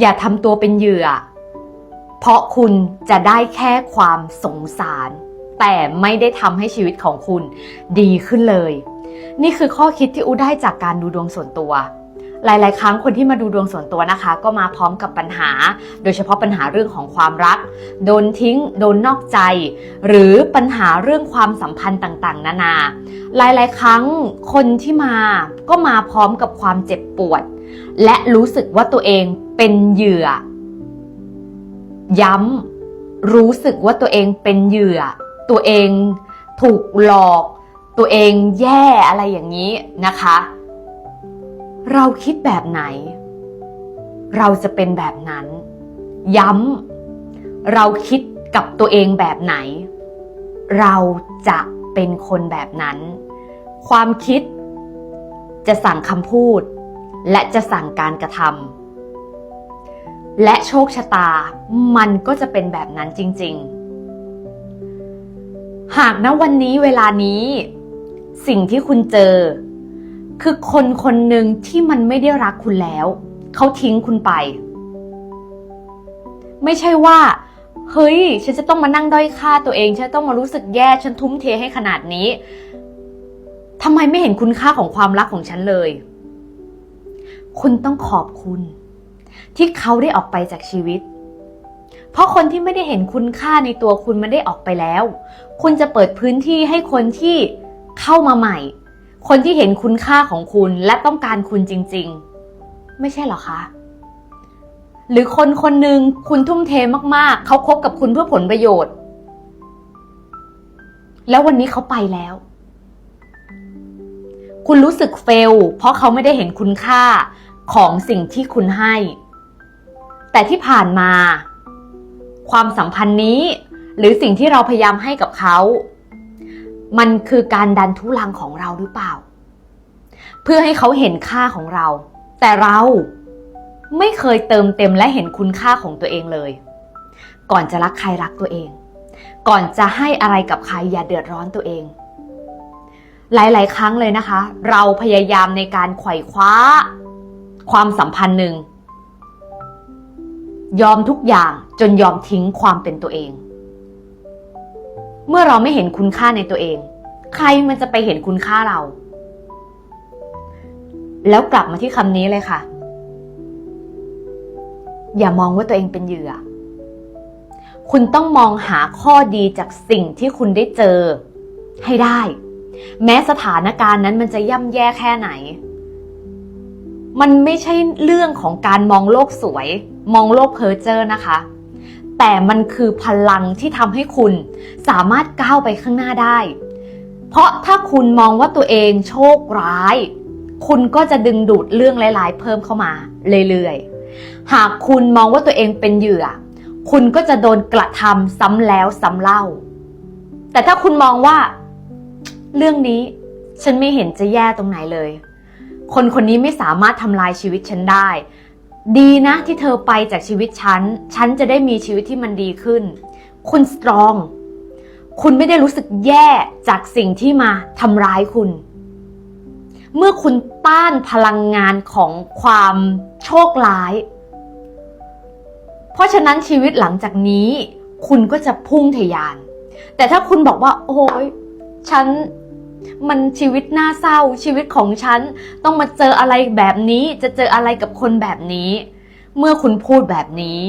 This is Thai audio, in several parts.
อย่าทำตัวเป็นเหยื่อ เพราะคุณจะได้แค่ความสงสาร แต่ไม่ได้ทำให้ชีวิตของคุณดีขึ้นเลย นี่คือข้อคิดที่อูได้จากการดูดวงส่วนตัว หลาย ๆ ครั้งคนที่มาดูดวงส่วนตัวนะคะ ก็มาพร้อมกับปัญหา โดยเฉพาะปัญหาเรื่องของความรัก โดนทิ้ง โดนนอกใจ หรือปัญหาเรื่องความสัมพันธ์ต่าง ๆ นานา หลาย ๆ ครั้งคนที่มาก็มาพร้อมกับความเจ็บปวด และรู้สึกว่าตัวเอง เป็นเหยื่อ ย้ำรู้สึกว่าตัวเองเป็นเหยื่อ ตัวเองถูกหลอก ตัวเองแย่อะไรอย่างนี้นะคะ เราคิดแบบไหน เราจะเป็นแบบนั้น ย้ำเราคิดกับตัวเองแบบไหน เราจะเป็นคนแบบนั้น ความคิดจะสั่งคำพูด และจะสั่งการกระทำ และโชคชะตามันก็จะเป็นแบบนั้นจริง ๆ หากณวันนี้เวลานี้ สิ่งที่คุณเจอ คือคนคนหนึ่งที่มันไม่ได้รักคุณแล้ว เขาทิ้งคุณไป ไม่ใช่ว่า เฮ้ย ฉันจะต้องมานั่งด้อยค่าตัวเอง ฉันต้องมารู้สึกแย่ ฉันทุ่มเทให้ขนาดนี้ทำไมไม่เห็นคุณค่าของความรักของฉันเลย คุณต้องขอบคุณ ที่เขาได้ออกไปจากชีวิต เพราะคนที่ไม่ได้เห็นคุณค่าในตัวคุณมันได้ออกไปแล้ว คุณจะเปิดพื้นที่ให้คนที่เข้ามาใหม่ คนที่เห็นคุณค่าของคุณและต้องการคุณจริง ๆ ไม่ใช่หรอคะ หรือคนคนหนึ่งคุณทุ่มเทมากๆ เขาคบกับคุณเพื่อผลประโยชน์ แล้ววันนี้เขาไปแล้วคุณรู้สึกเฟล เพราะเขาไม่ได้เห็นคุณค่าของสิ่งที่คุณให้ แต่ที่ผ่านมา ความสัมพันธ์นี้ หรือสิ่งที่เราพยายามให้กับเขา มันคือการดันทุลังของเราหรือเปล่า เพื่อให้เขาเห็นค่าของเรา แต่เราไม่เคยเติมเต็มและเห็นคุณค่าของตัวเองเลย ก่อนจะรักใครรักตัวเอง ก่อนจะให้อะไรกับใครอย่าเดือดร้อนตัวเอง หลาย ๆ ครั้งเลยนะคะ เราพยายามในการไขว่คว้า ความสัมพันธ์หนึ่ง ยอมทุกอย่างจนยอมทิ้งความเป็นตัวเอง เมื่อเราไม่เห็นคุณค่าในตัวเอง ใครมันจะไปเห็นคุณค่าเรา แล้วกลับมาที่คำนี้เลยค่ะ อย่ามองว่าตัวเองเป็นเหยื่อ คุณต้องมองหาข้อดีจากสิ่งที่คุณได้เจอ ให้ได้ แม้สถานการณ์นั้นมันจะย่ำแย่แค่ไหนมันไม่ใช่เรื่องของการมองโลกสวย มองโลกเพ้อเจ้อนะคะ แต่มันคือพลังที่ทำให้คุณสามารถก้าวไปข้างหน้าได้ เพราะถ้าคุณมองว่าตัวเองโชคร้าย คุณก็จะดึงดูดเรื่องร้าย ๆ เพิ่มเข้ามาเรื่อยๆ หากคุณมองว่าตัวเองเป็นเหยื่อ คุณก็จะโดนกระทำซ้ำแล้วซ้ำเล่า แต่ถ้าคุณมองว่า เรื่องนี้ฉันไม่เห็นจะแย่ตรงไหนเลย คนคนนี้ไม่สามารถทำลายชีวิตฉันได้ ดีนะที่เธอไปจากชีวิตฉัน ฉันจะได้มีชีวิตที่มันดีขึ้น คุณสตรอง คุณไม่ได้รู้สึกแย่จากสิ่งที่มาทำร้ายคุณ เมื่อคุณต้านพลังงานของความโชคร้าย เพราะฉะนั้นชีวิตหลังจากนี้ คุณก็จะพุ่งทะยาน แต่ถ้าคุณบอกว่า โอ้ยฉัน มันชีวิตน่าเศร้าชีวิตของฉัน ต้องมาเจออะไรแบบนี้จะเจออะไรกับคนแบบนี้ เมื่อคุณพูดแบบนี้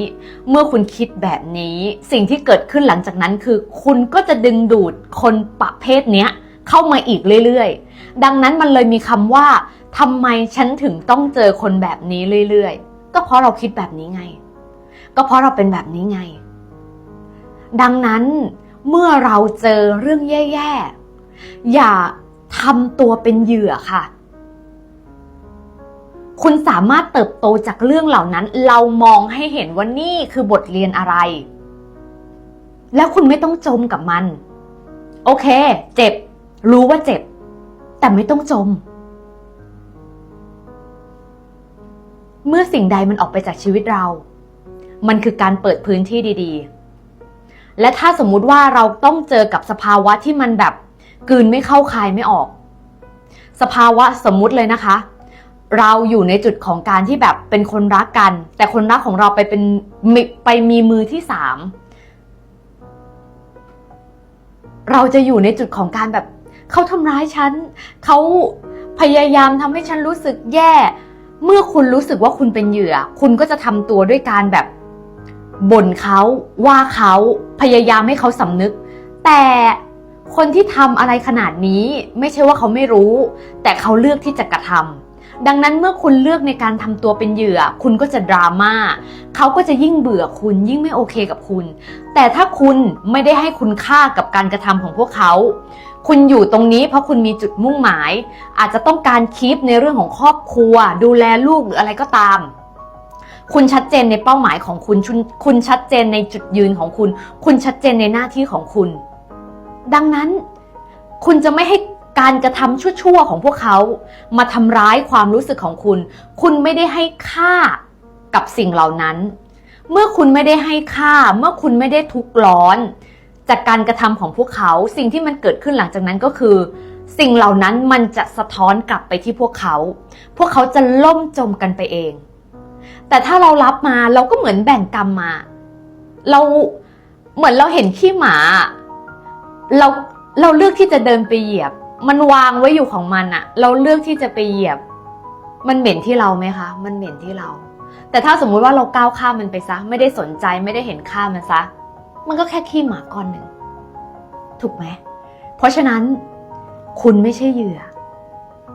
เมื่อคุณคิดแบบนี้ สิ่งที่เกิดขึ้นหลังจากนั้นคือ คุณก็จะดึงดูดคนประเภทเนี้ยเข้ามาอีกเรื่อยๆ ดังนั้นมันเลยมีคำว่าทำไมฉันถึงต้องเจอคนแบบนี้เรื่อยๆ ก็เพราะเราคิดแบบนี้ไง ก็เพราะเราเป็นแบบนี้ไง ดังนั้นเมื่อเราเจอเรื่องแย่ๆ อย่าทำตัวเป็นเหยื่อค่ะ คุณสามารถเติบโตจากเรื่องเหล่านั้น เรามองให้เห็นว่านี่คือบทเรียนอะไร แล้วคุณไม่ต้องจมกับมัน โอเค เจ็บ รู้ว่าเจ็บ แต่ไม่ต้องจม เมื่อสิ่งใดมันออกไปจากชีวิตเรา มันคือการเปิดพื้นที่ดี ๆ และถ้าสมมุติว่าเราต้องเจอกับสภาวะที่มันแบบ กืนไม่เข้าคายไม่ออก สภาวะสมมุติเลยนะคะ เราอยู่ในจุดของการที่แบบเป็นคนรักกัน แต่คนรักของเราไปเป็นมิไปมีมือที่สามเราจะอยู่ในจุดของการแบบเขาทำร้ายฉันเขาพยายามทำให้ฉันรู้สึกแย่ เมื่อคุณรู้สึกว่าคุณเป็นเหยื่อ คุณก็จะทำตัวด้วยการแบบบ่นเขาว่าเขาพยายามให้เขาสำนึก แต่ คนที่ทำอะไรขนาดนี้ไม่ใช่ว่าเขาไม่รู้ แต่เขาเลือกที่จะกระทำดังนั้นเมื่อคุณเลือกในการทำตัวเป็นเหยื่อ คุณก็จะดราม่าเขาก็จะยิ่งเบื่อคุณยิ่งไม่โอเคกับคุณ แต่ถ้าคุณไม่ได้ให้คุณค่ากับการกระทำของพวกเขาคุณอยู่ตรงนี้เพราะคุณมีจุดมุ่งหมาย อาจจะต้องการคีปในเรื่องของครอบครัว ดูแลลูกหรืออะไรก็ตาม คุณชัดเจนในเป้าหมายของคุณ คุณคุณชัดเจนในจุดยืนของคุณ คุณชัดเจนในหน้าที่ของคุณ ดังนั้น คุณจะไม่ให้การกระทำชั่วๆของพวกเขา มาทำร้ายความรู้สึกของคุณ คุณไม่ได้ให้ค่ากับสิ่งเหล่านั้น เมื่อคุณไม่ได้ให้ค่า เมื่อคุณไม่ได้ทุกข์ร้อน จากการกระทำของพวกเขา สิ่งที่มันเกิดขึ้นหลังจากนั้นก็คือ สิ่งเหล่านั้นมันจะสะท้อนกลับไปที่พวกเขา พวกเขาจะล่มจมกันไปเอง แต่ถ้าเรารับมาเราก็เหมือนแบ่งกรรมมา เราเหมือนเราเห็นขี้หมา เราเราเลือกที่จะเดินไปเหยียบ มันวางไว้อยู่ของมันอะเราเลือกที่จะไปเหยียบ มันเหม็นที่เราไหมคะ มันเหม็นที่เรา แต่ถ้าสมมุติว่าเราก้าวข้ามมันไปซะ ไม่ได้สนใจไม่ได้เห็นค่ามันซะ มันก็แค่ขี้หมาก้อนหนึ่งถูกไหมเพราะฉะนั้น คุณไม่ใช่เหยื่อ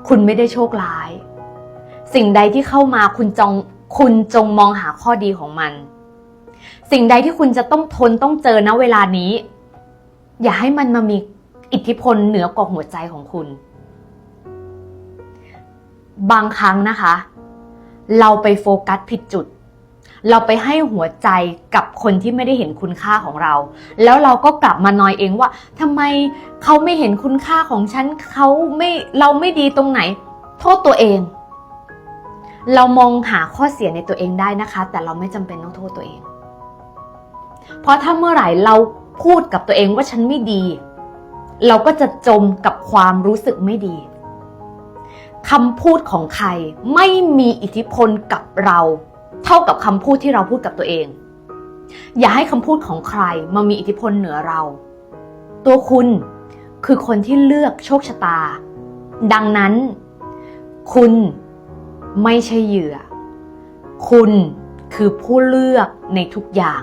คุณไม่ได้โชคร้าย สิ่งใดที่เข้ามาคุณจงคุณจงมองหาข้อดีของมัน สิ่งใดที่คุณจะต้องทนต้องเจอณเวลานี้ อย่าให้มันมามีอิทธิพลเหนือกว่าหัวใจของคุณ บางครั้งนะคะ เราไปโฟกัสผิดจุด เราไปให้หัวใจกับคนที่ไม่ได้เห็นคุณค่าของเรา แล้วเราก็กลับมานอยเองว่าทำไมเขาไม่เห็นคุณค่าของฉันเขาไม่เราไม่ดีตรงไหน โทษตัวเอง เรามองหาข้อเสียในตัวเองได้นะคะ แต่เราไม่จำเป็นต้องโทษตัวเอง เพราะถ้าเมื่อไหร่เรา พูดกับตัวเองว่าฉันไม่ดี เราก็จะจมกับความรู้สึกไม่ดีคำพูดของใครไม่มีอิทธิพลกับเรา เท่ากับคำพูดที่เราพูดกับตัวเอง อย่าให้คำพูดของใครมามีอิทธิพลเหนือเรา ตัวคุณคือคนที่เลือกโชคชะตา ดังนั้น คุณไม่ใช่เหยื่อ คุณคือผู้เลือกในทุกอย่าง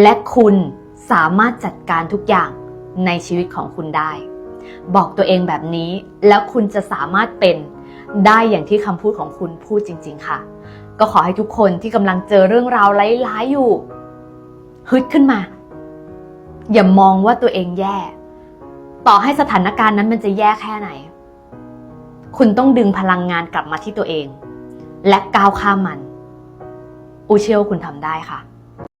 และคุณสามารถจัดการทุกอย่างในชีวิตของคุณได้ บอกตัวเองแบบนี้แล้วคุณจะสามารถเป็นได้อย่างที่คำพูดของคุณพูดจริง ๆ ค่ะ ก็ขอให้ทุกคนที่กำลังเจอเรื่องราวร้ายๆอยู่ ฮึดขึ้นมา อย่ามองว่าตัวเองแย่ ต่อให้สถานการณ์นั้นมันจะแย่แค่ไหน คุณต้องดึงพลังงานกลับมาที่ตัวเอง และก้าวข้ามมัน อูเชื่อว่าคุณทำได้ค่ะ